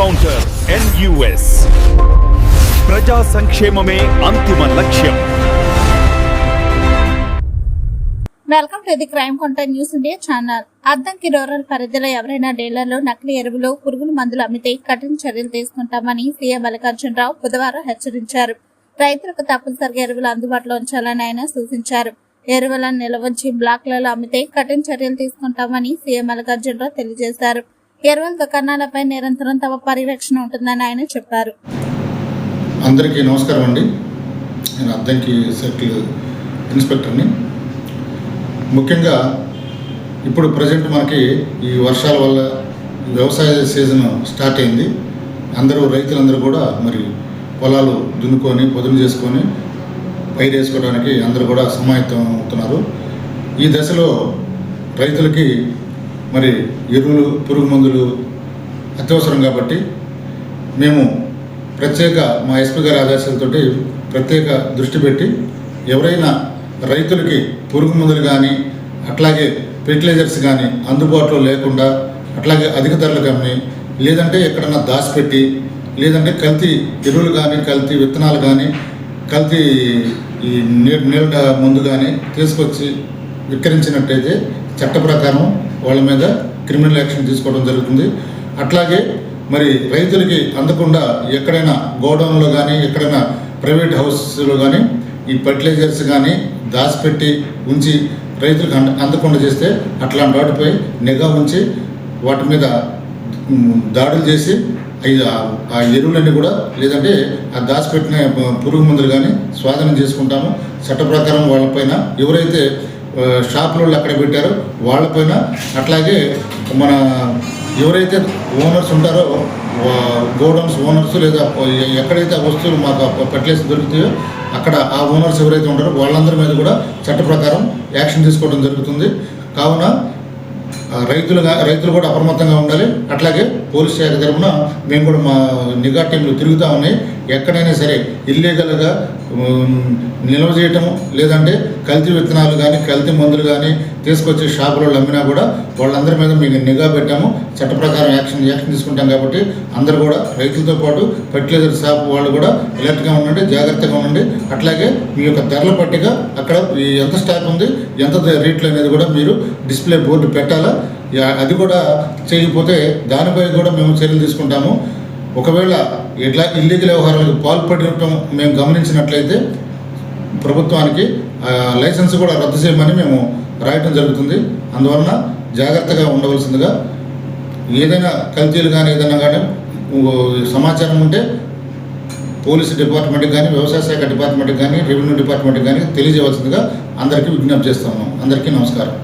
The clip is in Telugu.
కౌంటర్ ఎన్యుఎస్ ప్రజా సంక్షేమమే అంతిమ లక్ష్యం. Welcome to the crime counter news India channel. Addanki rural పరిధిలో ఎవరైనా డీలర్లు నకిలీ ఎరువులు పురుగుల మందులు అమ్మితే కఠిన చర్యలు తీసుకుంటామని సీఎం మల్లికార్జునరావు బుధవారం హెచ్చరించారు. రైతులకు తప్పనిసరిగా ఎరువులు అందుబాటులో ఉంచాలని ఆయన సూచించారు. ఎరువులను నిల్వంచి బ్లాక్లలో అమ్మితే కఠిన చర్యలు తీసుకుంటామని సీఎం మల్లికార్జునరావు తెలియజేశారు. ఎరువుల దుకాణాలపై నిరంతరం తమ పర్యవేక్షణ ఉంటుందని ఆయన చెప్పారు. అందరికీ నమస్కారం అండి. నేను అద్దంకి సర్కిల్ ఇన్స్పెక్టర్ని. ముఖ్యంగా ఇప్పుడు ప్రజెంట్ మనకి ఈ వర్షాల వల్ల వ్యవసాయ సీజన్ స్టార్ట్ అయింది. అందరూ రైతులందరూ కూడా మరి పొలాలు దున్నుకొని పొదులు చేసుకొని పైరు వేసుకోవడానికి అందరూ కూడా సమాయత్తం అవుతున్నారు. ఈ దశలో రైతులకి మరి ఎరువులు పురుగు మందులు అత్యవసరం కాబట్టి మేము ప్రత్యేక మా ఎస్పీ గారి ఆదేశాలతో ప్రత్యేక దృష్టి పెట్టి ఎవరైనా రైతులకి పురుగు మందులు కానీ అట్లాగే ఫెర్టిలైజర్స్ కానీ అందుబాటులో లేకుండా అట్లాగే అధిక ధరలకు అమ్మి లేదంటే ఎక్కడన్నా దాచిపెట్టి లేదంటే కల్తీ ఎరువులు కానీ కల్తీ విత్తనాలు కానీ కల్తీ ఈ నీళ్ళ నీళ్ళ ముందు కానీ తీసుకొచ్చి విక్రయించినట్టయితే చట్ట ప్రకారం వాళ్ళ మీద క్రిమినల్ యాక్షన్ తీసుకోవడం జరుగుతుంది. అట్లాగే మరి రైతులకి అందకుండా ఎక్కడైనా గోడౌన్లో కానీ ఎక్కడైనా ప్రైవేట్ హౌస్లో కానీ ఈ ఫర్టిలైజర్స్ కానీ దాచిపెట్టి ఉంచి రైతులకు అంద అందకుండా చేస్తే అట్లాంటి వాటిపై నిఘా ఉంచి వాటి మీద దాడులు చేసి ఆ- ఎరువులన్నీ కూడా లేదంటే ఆ దాచిపెట్టిన పురుగు మందులు కానీ స్వాధీనం చేసుకుంటాము. చట్ట ప్రకారం వాళ్ళపైన ఎవరైతే షాప్ షాపులలో అక్కడ పెట్టారో. వాళ్ళపైన అట్లాగే మన ఎవరైతే ఓనర్స్ ఉంటారో గోడౌన్స్ ఓనర్స్ లేదా ఎక్కడైతే వస్తువులు మాకు పెట్టలేసి దొరుకుతాయో అక్కడ ఆ ఓనర్స్ ఎవరైతే ఉంటారో వాళ్ళందరి మీద కూడా చట్ట ప్రకారం యాక్షన్ తీసుకోవడం జరుగుతుంది. కావున రైతులుగా రైతులు కూడా అప్రమత్తంగా ఉండాలి. అట్లాగే పోలీస్ శాఖ తరఫున మేము కూడా మా నిఘా టీంలు తిరుగుతూ ఉన్నాయి. ఎక్కడైనా సరే ఇల్లీగల్గా నిల్వ చేయటము లేదంటే కల్తీ విత్తనాలు కానీ కల్తీ మందులు కానీ తీసుకొచ్చి షాపులలో అమ్మినా కూడా వాళ్ళందరి మీద మీకు నిఘా పెట్టాము. చట్ట ప్రకారం యాక్షన్ యాక్షన్ తీసుకుంటాం కాబట్టి అందరూ కూడా రైతులతో పాటు ఫర్టిలైజర్ షాప్ వాళ్ళు కూడా ఎలర్ట్గా ఉండండి జాగ్రత్తగా ఉండండి. అట్లాగే మీ యొక్క ధరల పట్టిక అక్కడ ఎంత స్టాక్ ఉంది ఎంత రేట్లు అనేది కూడా మీరు డిస్ప్లే బోర్డు పెట్టాలా? అది కూడా చేయకపోతే దానిపై కూడా మేము చర్యలు తీసుకుంటాము. ఒకవేళ ఇట్లా ఇల్లీగల్ వ్యవహారాలకు పాల్పడటం మేము గమనించినట్లయితే ప్రభుత్వానికి లైసెన్స్ కూడా రద్దు చేయమని మేము రాయటం జరుగుతుంది. అందువలన జాగ్రత్తగా ఉండవలసిందిగా ఏదైనా కల్తీలు కానీ ఏదైనా కానీ సమాచారం ఉంటే పోలీసు డిపార్ట్మెంట్కి కానీ వ్యవసాయ శాఖ డిపార్ట్మెంట్కి కానీ రెవెన్యూ డిపార్ట్మెంట్కి కానీ తెలియజేయవలసిందిగా అందరికీ విజ్ఞప్తి చేస్తాము అందరికీ నమస్కారం.